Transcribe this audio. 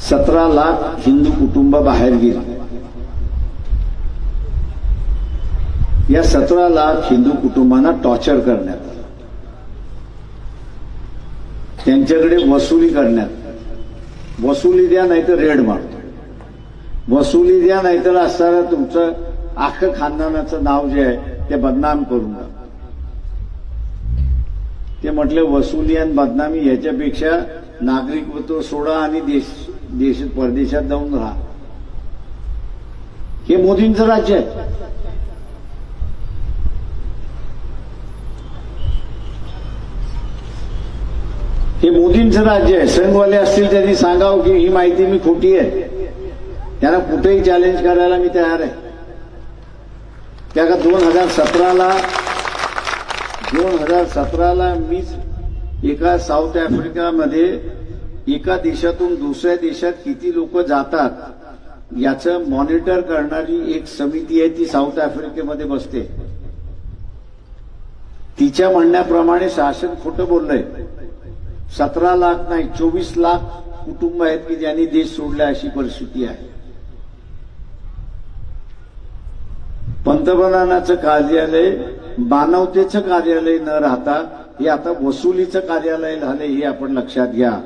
सतरा लाख हिंदू कुटुंब बाहेर गेली. या सतरा लाख हिंदू कुटुंबांना टॉर्चर करण्यात त्यांच्याकडे वसुली करण्यात वसुली द्या नाहीतर रेड मारतो. वसुली द्या नाहीतर असताना तुमचं अख्खं खानदानाचं नाव जे आहे ते बदनाम करून ते म्हटले वसुली आणि बदनामी याच्यापेक्षा नागरिकत्व सोडा आणि देश देश परदेशात जाऊन राहा. हे मोदींचं राज्य आहे. हे मोदींचं राज्य आहे. संघवाले असतील त्यांनी सांगावं की ही माहिती मी खोटी आहे. त्यांना कुठेही चॅलेंज करायला मी तयार आहे. त्या का दोन हजार सतराला दोन हजार सतराला मीच एका साऊथ आफ्रिकामध्ये एका देशातून दुसऱ्या देशात किती लोक जातात याचं मॉनिटर करणारी एक समिती आहे ती साऊथ आफ्रिकेमध्ये बसते. तिच्या म्हणण्याप्रमाणे शासन खोटं बोललंय. सतरा लाख नाही चोवीस लाख कुटुंब आहेत की ज्यांनी देश सोडला अशी परिस्थिती आहे. पंतप्रधानाचं कार्यालय मानवतेचं कार्यालय न राहता हे आता वसुलीचं कार्यालय झालंय हे आपण लक्षात घ्या.